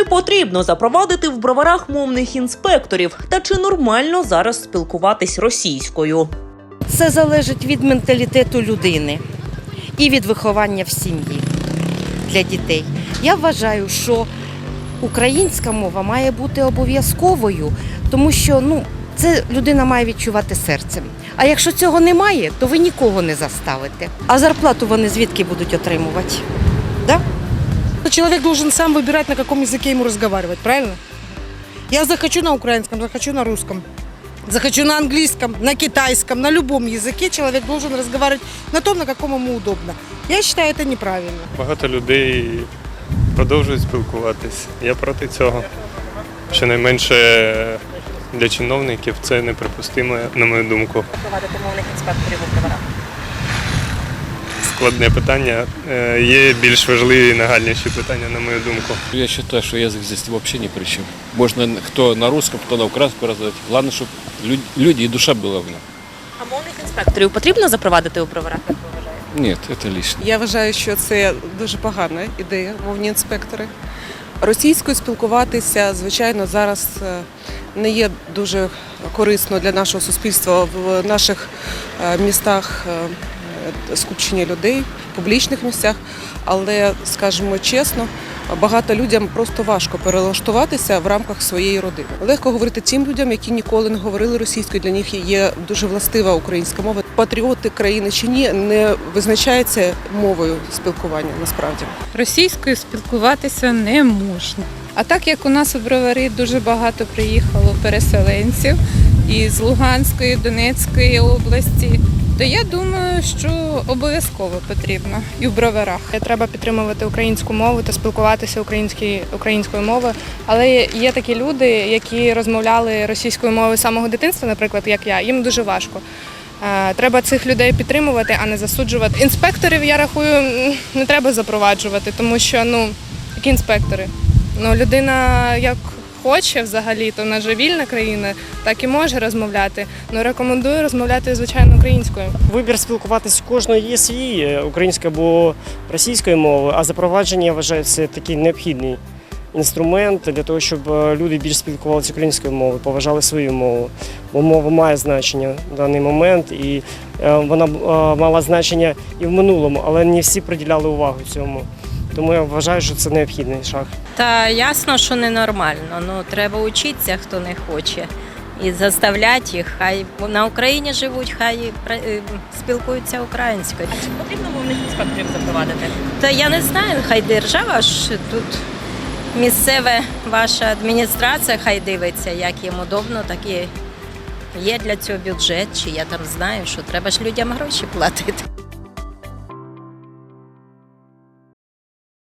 Чи потрібно запровадити в броварах мовних інспекторів? Та чи нормально зараз спілкуватись російською? Це залежить від менталітету людини і від виховання в сім'ї для дітей. Я вважаю, що українська мова має бути обов'язковою, тому що ну, це людина має відчувати серцем. А якщо цього немає, то ви нікого не заставите. А зарплату вони звідки будуть отримувати? Да? Человек должен сам выбирать, на каком языке ему разговаривать, правильно? Я захочу на украинском, захочу на русском, захочу на английском, на китайском, на любом языке человек должен разговаривать на том, на каком ему удобно. Я считаю это неправильно. Багато людей продовжують спілкуватись. Я проти цього. Щонайменше для чиновників це неприпустимо, на мою думку. Запровадити мовних інспекторів у броварах. Складне питання. Е, Є більш важливі і нагальніші питання, на мою думку. Я считаю, что язык здесь вообще ни при чем. Можно кто на русском, кто на украинском раздавать. Главное, чтобы люди и душа была в нем. А мовних інспекторів потрібно запровадити у броварах? Як ви вважаєте? Нет, это лишнее. Я вважаю, що це дуже погана ідея, мовні інспектори. Російською спілкуватися, звичайно, зараз е, не є дуже корисно для нашого суспільства в наших е, містах е, скупчення людей, в публічних місцях. Але, скажімо чесно, багато людям просто важко перелаштуватися в рамках своєї родини. Легко говорити тим людям, які ніколи не говорили російською. Для них є дуже властива українська мова. Патріоти країни чи ні не визначається мовою спілкування насправді. російською спілкуватися не можна. А так як у нас у бровари дуже багато приїхало переселенців із Луганської, Донецької області, то я думаю, що обов'язково потрібно і в броварах. Треба підтримувати українську мову та спілкуватися українською мовою. Але є такі люди, які розмовляли російською мовою самого дитинства, наприклад, як я, їм дуже важко. Е, Треба цих людей підтримувати, а не засуджувати. Інспекторів, я рахую, не треба запроваджувати, тому що ну, які інспектори? Ну, людина як хоче взагалі, то вона же вільна країна, так і може розмовляти. Ну рекомендую розмовляти звичайно українською. Вибір спілкуватися у кожного є свій е, українською або російською мовою, а запровадження я вважаю це такий необхідний інструмент для того, щоб е, люди більш спілкувалися українською мовою, поважали свою мову. Бо мова має значення в даний момент, і е, вона мала значення і в минулому, але не всі приділяли увагу цьому. Тому я вважаю, що це необхідний шаг. Та ясно, що ненормально. Ну треба вчитися, хто не хоче. І заставляти їх, хай на Україні живуть, хай е, спілкуються українською. А Чи потрібно мовних інспекторів запровадити? Та я не знаю, хай держава ж тут місцева ваша адміністрація, хай дивиться, як їм удобно, так і є для цього бюджет, чи я там знаю, що треба ж людям гроші платити.